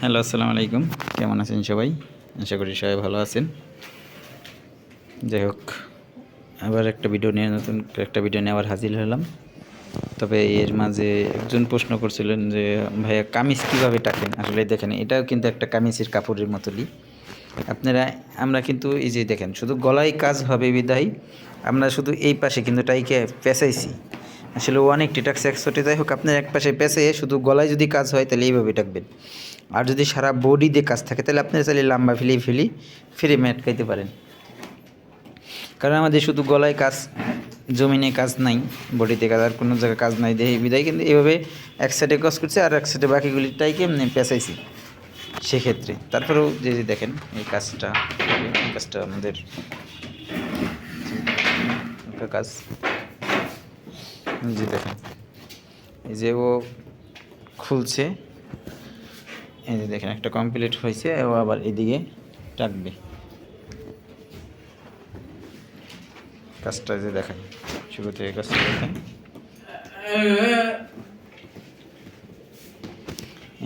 Hello, আসসালামু আলাইকুম। কেমন আছেন সবাই? আশা করি সবাই ভালো আছেন। যাই হোক, আবার একটা ভিডিও নিয়ে, নতুন একটা ভিডিও নিয়ে আবার হাজির হলাম। তবে এর মাঝে একজন প্রশ্ন করছিলেন যে, ভাইয়া, কামিজ কীভাবে টাকেন? আসলে দেখেন, এটাও কিন্তু একটা কামিজের কাপড়ের মতোই। আপনারা, আমরা কিন্তু এই যে দেখেন, শুধু গলায় কাজ হবে বিদায়, আমরা শুধু এই পাশে কিন্তু টাইকে পেঁচাইছি। আসলে ওয়ান এইটটি টাক্স একশোটি, যাই হোক, আপনার এক পাশে পেঁচে, শুধু গলায় যদি কাজ হয়, তাহলে এইভাবে টাকবেন। আর যদি সারা বডি দিয়ে কাজ থাকে, তাহলে আপনি চাইলে লম্বা ফেলি ফেলি ফ্রেমে আটকাইতে পারেন। কারণ আমাদের শুধু গলায় কাজ, জমিনে কাজ নাই বডিতে কাজ, আর কোনো জায়গায় কাজ নাই, দেহে বিদায়, কিন্তু এইভাবে এক সাইডে কাজ করছে, আর এক সাইডে বাকিগুলিটাইকে এমনি পেঁচাইছি? সেক্ষেত্রে। তারপরেও যে যে দেখেন, এই কাজটা এই কাজটা আমাদের কাজ। জি দেখেন। এই যে ও খুলছে। এই যে দেখেন, একটা কমপ্লিট হয়েছে, ও আবার এদিকে রাখবে। কাজটা যে দেখেন, শুরু থেকে কাজটা দেখেন।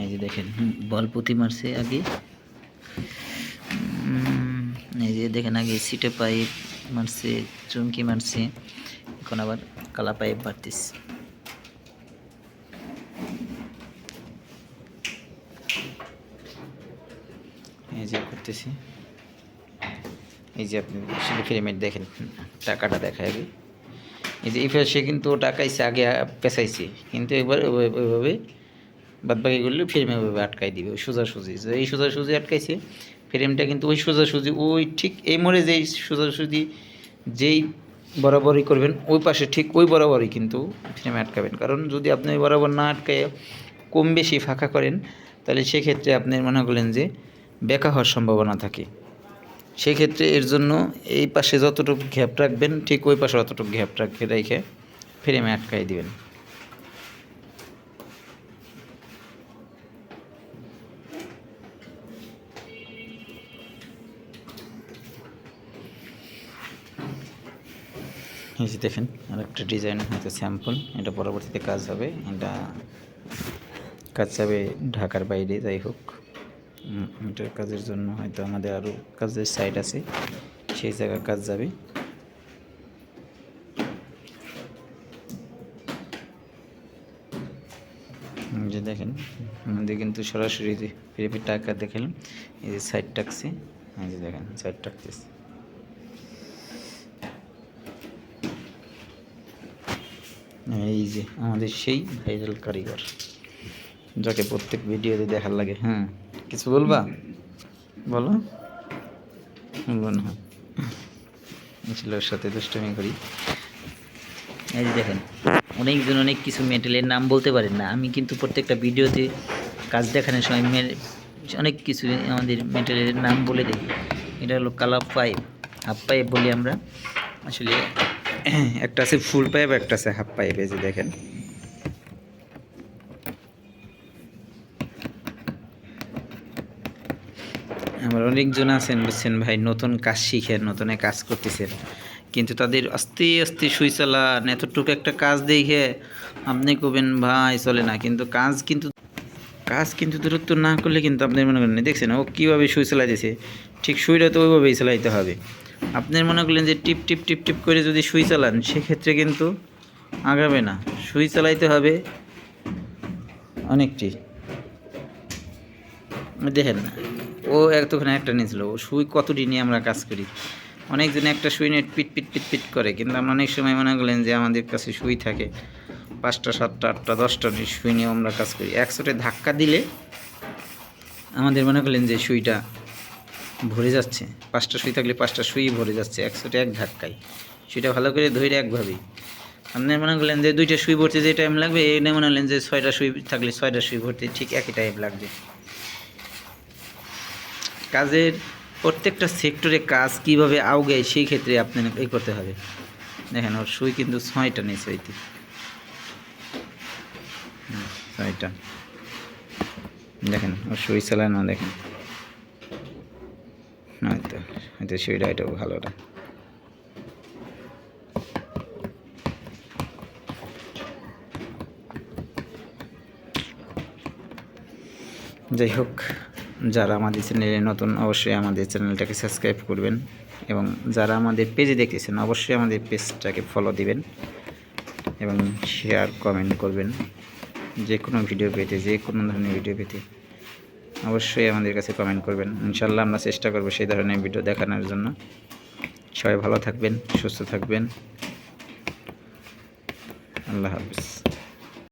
এই যে দেখেন, বল পুঁতি মারছে আগে। এই যে দেখেন, আগে সিটে পাইপ মারছে, চুমকি মারছে। এখন আবার কালা পাইপ মারতেছে এই যে করতেছি। এই যে আপনি শুধু দেখেন, টাকাটা দেখা আগে এই যে এই সে কিন্তু টাকাইছে আগে পেঁচাইছে, কিন্তু এবার ওইভাবে- বাদ বাকিগুলো ফ্রেমে ওইভাবে আটকাই দিবে, ওই সোজাসুজি। এই সোজাসুজি আটকাইছে ফ্রেমটা কিন্তু ওই সোজাসুজি, ওই ঠিক এই মোড়ে যেই সোজাসুজি, যেই বরাবরই করবেন, ওই পাশে ঠিক ওই বরাবরই কিন্তু ফ্রেমে আটকাবেন। কারণ যদি আপনি ওই বরাবর না আটকায় কম বেশি ফাঁকা করেন, তাহলে সেক্ষেত্রে আপনি মনে করলেন যে বেকা হওয়ার সম্ভাবনা থাকে। সেক্ষেত্রে এর জন্য এই পাশে যতটুকু ঘ্যাপ রাখবেন, ঠিক ওই পাশে অতটুকু ঘ্যাপ রাখে রেখে ফ্রেমে আটকাই দিবেন। এই যে দেখেন আর একটা ডিজাইন হয়তো স্যাম্পল এটা পরবর্তীতে কাজ হবে, এটা কাজ যাবে ঢাকার বাইরে, যাই হোক। এটার কাজের জন্য হয়তো আমাদের আরও কাজের সাইট আছে, সেই জায়গায় কাজ যাবে। যে দেখেন, আমাদের কিন্তু সরাসরি যে ফিরে টাকা দেখেন এই যে সাইড টাকছে, এই যে দেখেন সাইড টাকতেছে। এই যে আমাদের সেই ভাইরাল কারিগর, যাকে প্রত্যেক ভিডিওতে দেখার লাগে। হ্যাঁ কিছু বলবা? বলো। বলব না। ছেলের সাথে দুষ্টমি করি। এই যে দেখেন, অনেকজন অনেক কিছু মেটেলের নাম বলতে পারেন না। আমি কিন্তু প্রত্যেকটা ভিডিওতে কাজ দেখানোর সময় অনেক কিছু আমাদের মেটেলের নাম বলে দেখি এটা হলো কালার পাইপ হাফ পাইপ বলি আমরা। আসলে একটা আছে ফুল পাইপ, একটা আছে হাফ পাইপ, এই যে দেখেন। আমার অনেকজন আছেন, বুঝছেন ভাই, নতুন কাজ শিখেন নতুনে কাজ করতেছেন। কিন্তু তাদের আস্তে আস্তে সুই চালান এতটুকু একটা কাজ দেখে আপনি কবেন ভাই, চলে না। কিন্তু কাজ কিন্তু কাজ কিন্তু দূরত্ব না করলে কিন্তু আপনি মনে করেন দেখছেন ও কীভাবে সুই চালাইতেছে? ঠিক সুইটা তো ওইভাবেই চালাইতে হবে। আপনি মনে করলেন যে টিপ টিপ টিপ টিপ করে যদি সুই চালান, সেক্ষেত্রে কিন্তু আগাবে না। সুই চালাইতে হবে অনেকটি। দেখেন না, ও এতক্ষণে একটা নিয়েছিল। ও সুই কতটি নিয়ে আমরা কাজ করি? অনেকজন একটা সুই নিয়ে পিট পিট পিট পিট করে, কিন্তু আমরা অনেক সময় মনে করলেন যে আমাদের কাছে সুই থাকে। পাঁচটা, সাতটা, আটটা, দশটা সুই নিয়ে আমরা কাজ করি। একশোটে ধাক্কা দিলে আমাদের মনে করলেন যে সুইটা ভরে যাচ্ছে। পাঁচটা সুই থাকলে পাঁচটা সুই ভরে যাচ্ছে, একশোটা এক ধাক্কায়। সুইটা ভালো করে ধরে একভাবেই আপনি মনে করলেন যে দুইটা সুই ভরতে যে টাইম লাগবে এই মনে করলেন যে ছয়টা সুই থাকলে ছয়টা সুই ভরতে ঠিক একই টাইম লাগবে। কাজের প্রত্যেকটা সেক্টরে কাজ কীভাবে আউগায় সেই ক্ষেত্রে আপনার এই করতে হবে। দেখেন, ওর সুই কিন্তু ছয়টা নেই ছয়টি ছয়টা। দেখেন, ওর সুই চালায় না দেখেন। হয়তো হয়তো সুইটা এটাও ভালোটা যাই হোক, যারা আমাদের চ্যানেলে নতুন, অবশ্যই আমাদের চ্যানেলটাকে সাবস্ক্রাইব করবেন এবং যারা আমাদের পেজে দেখতেছেন, অবশ্যই আমাদের পেজটাকে ফলো দিবেন এবং শেয়ার কমেন্ট করবেন। যে কোনো ভিডিও পেতে, যে কোনো ধরনের ভিডিও পেতে। অবশ্যই আমাদের কাছে কমেন্ট করবেন। ইনশাল্লাহ আমরা চেষ্টা করব সেই ধরনের ভিডিও দেখানোর জন্য। সবাই ভালো থাকবেন, সুস্থ থাকবেন। আল্লাহ হাফিজ।